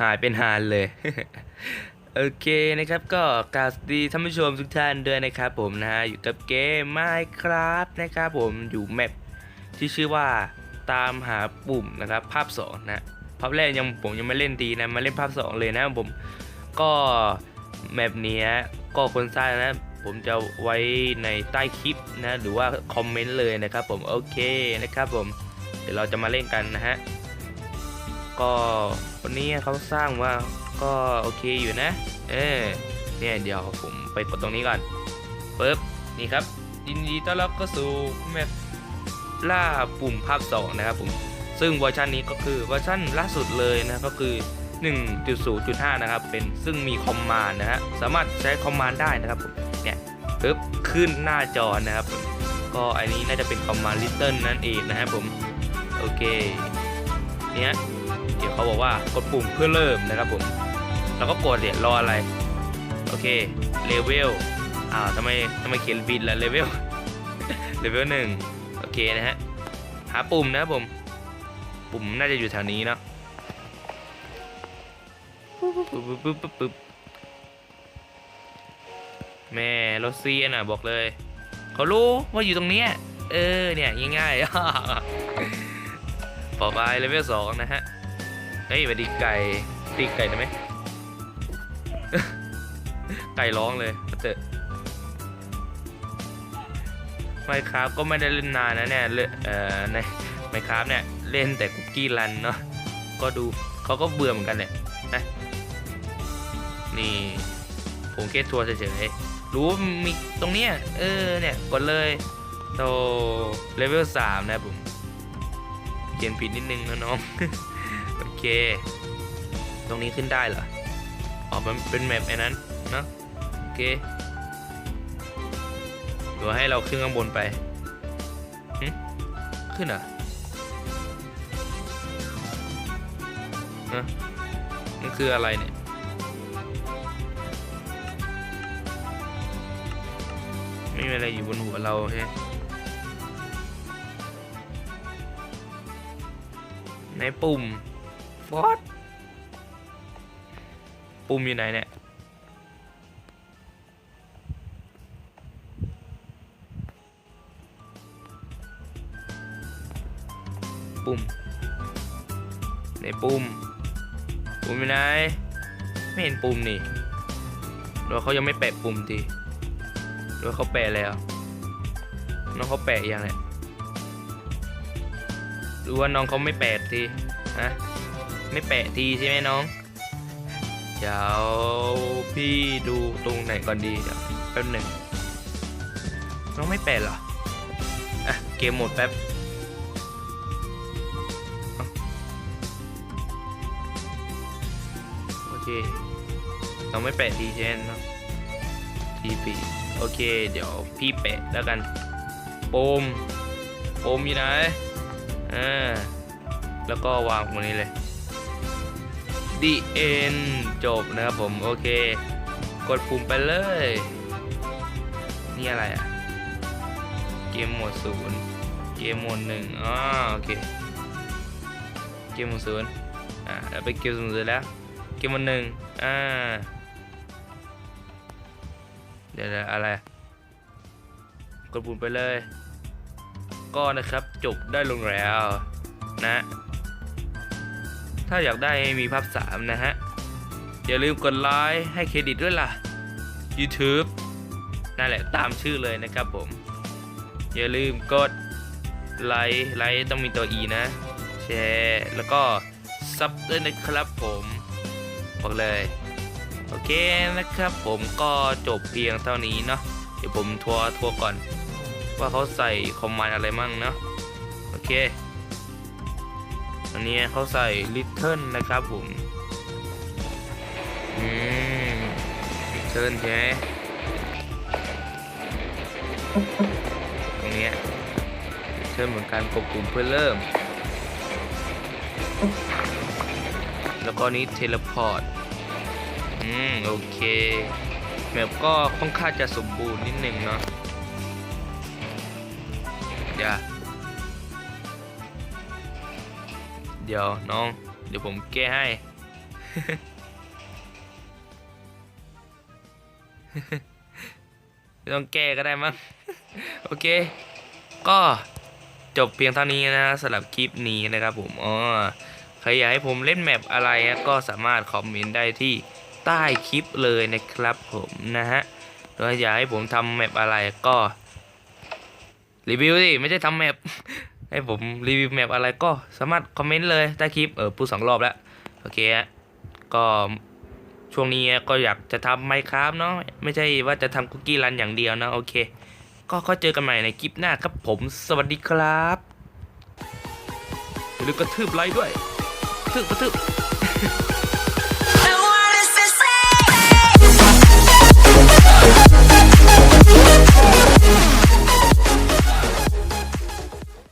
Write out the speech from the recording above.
หายเป็นหานเลย โอเคนะครับก็กราบสวัสดีท่านผู้ชมทุกท่านด้วยนะครับผมนะฮะอยู่กับเกม Minecraft นะครับผมอยู่แมปที่ชื่อว่าตามหาปุ่มนะครับภาพ2นะภาพแรกยังผมยังไม่เล่นดีนะมาเล่นภาพ 2 เลยนะผมก็แมปนี้ก็คนสร้างนะผมจะไว้ในใต้คลิปนะหรือว่าคอมเมนต์เลยนะครับผมโอเคนะครับผมเดี๋ยวเราจะมาเล่นกันนะฮะ ก็วันนี้เขาสร้างว่าก็โอเคอยู่นะ เออเนี่ยเดี๋ยวผมไปกดตรงนี้ก่อนปึ๊บนี่ครับยินดีต้อนรับเข้าสู่แมปล่าปุ่มภาค2นะครับผมซึ่งเวอร์ชันนี้ก็คือเวอร์ชันล่าสุดเลยนะก็คือ 1.0.5 นะครับเป็นซึ่งมีคอมมานด์นะฮะสามารถใช้คอมมานด์ได้นะครับผมเนี่ยปึ๊บขึ้นหน้าจอนะครับผมก็อันนี้น่าจะเป็นคอมมานด์ลิตเติ้ลนั่นเองนะครับผมโอเคเนี่ย ดี๋ยวเขาบอกว่ากดปุ่มเพื่อเริ่มนะครับผมเราก็กดเดี๋ยวรออะไร โอเคเลเวลอ้าวทำไมทำไมเขียนบิดล่ะเลเวลเลเวลหนึ่งโอเคนะฮะหาปุ่มนะครับผม ปุ่มน่าจะอยู่แถวนี้เนาะปึ๊บปึ๊บปึ๊บปึ๊บปึ๊บแม่รถเซียนอะบอกเลย เขารู้ว่าอยู่ตรงเนี้ยเออเนี่ยง่ายๆต่อไปเลเวลสองนะฮะ ฮ้ยมาดีไก่ตีไก่ได้ไหมไก่ร้องเลยเตอะไมครับก็ไม่ได้เล่นนานนะเนี่ยเอ่อในไมครับเนี่ยเล่นแต่คุกกี้รันเนาะก็ดูเขาก็เบื่อเหมือนกันเนี่ยนะนี่ผมแค่ทัวร์เฉยๆรู้มีตรงเนี้ยเออเนี่ยกดเลยโตเลเวลสามนะผมเขียนผิดนิดนึงนะน้อง เค ตรงนี้ขึ้นได้เหรอ อ๋อ มันเป็นแมปไอ้นั้นเนอะโอเคหรือว่าให้เราขึ้นข้างบนไป ขึ้นเหรอฮะมันคืออะไรเนี่ย ไม่มีอะไรอยู่บนหัวเราใช่ในปุ่ม ฟอสปุ่มอยู่ไหนเนี่ยปุ่มในปุ่มปุ่มอยู่ไหน ไม่เห็นปุ่มนี่หรือเขายังไม่แปะปุ่มทีหรือเขาแปะแล้ว น้องเขาแปะยังเนี่ยหรือว่าน้องเขาไม่แปะทีฮะ ไม่แปะทีใช่ไหมน้อง เดี๋ยวพี่ดูตรงไหนก่อนดีเดี๋ยวแป๊บหนึ่งน้องไม่แปะเหรอ อะ เกมหมดแป๊บโอเคเราไม่แปะทีเช่นเนาะทีปีโอเค เดี๋ยวพี่แปะแล้วกันโปมโปมอยู่ไหนอ่าแล้วก็วางตรงนี้เลย The End จบนะครับผม โอเค กดปุ่มไปเลย นี่อะไรอะเกมโหมดศูนย์เกมโหมดหนึ่งอ๋อโอเค เกมโหมดศูนย์อ่าแล้วไปเกมหมดศูนย์แล้ว เกมโหมดหนึ่งอ่า เดี๋ยวอะไร กดปุ่มไปเลย ก็นะครับจบได้ลงแล้วนะ ถ้าอยากได้มีภาพ3นะฮะ อย่าลืมกดไลค์ให้เครดิตด้วยล่ะ YouTube นั่นแหละตามชื่อเลยนะครับผม อย่าลืมกดไลค์ไลค์ต้องมีตัว E นะ แชร์ แล้วก็ซับด้วยนะครับผมบอกเลย โอเคนะครับผมก็จบเพียงเท่านี้เนาะเดี๋ยวผมทัวร์ทัวร์ก่อน ว่าเขาใส่คอมมานด์อะไรมั่งเนาะโอเค อันนี้เขาใส่ Little นะครับผม อืม Little ใช่ไหมตรงนี้ย Little เหมือนกันกดปุ่มเพื่อเริ่ม แล้วก็นี้เทเลพอร์ต อืม โอเคแมปก็ค่อนข้างจะสมบูรณ์นิดนึงเนาะเดี๋ยว ดี๋ยวน้อง เดี๋ยวผมแก้ให้ ไม่ต้องแก้ก็ได้มั้ง โอเค ก็จบเพียงเท่านี้นะสำหรับคลิปนี้นะครับผมอ๋อใครอยากให้ผมเล่นแมปอะไรก็สามารถคอมเมนต์ได้ที่ใต้คลิปเลยนะครับผมนะฮะหรืออยากให้ผมทำแมปอะไรก็รีวิวสิไม่ใช่ทำแมป ให้ผมรีวิวแมปอะไรก็สามารถคอมเมนต์เลยใต้คลิปเออพูดสองรอบแล้ว โอเคฮะก็ช่วงนี้ก็อยากจะทำไมครับเนาะไม่ใช่ว่าจะทำคุกกี้รันอย่างเดียวนะโอเค ก็ก็เจอกันใหม่ในคลิปหน้าครับผมสวัสดีครับอย่าลืมกระทืบไลค์ด้วยกระทืบกระทืบ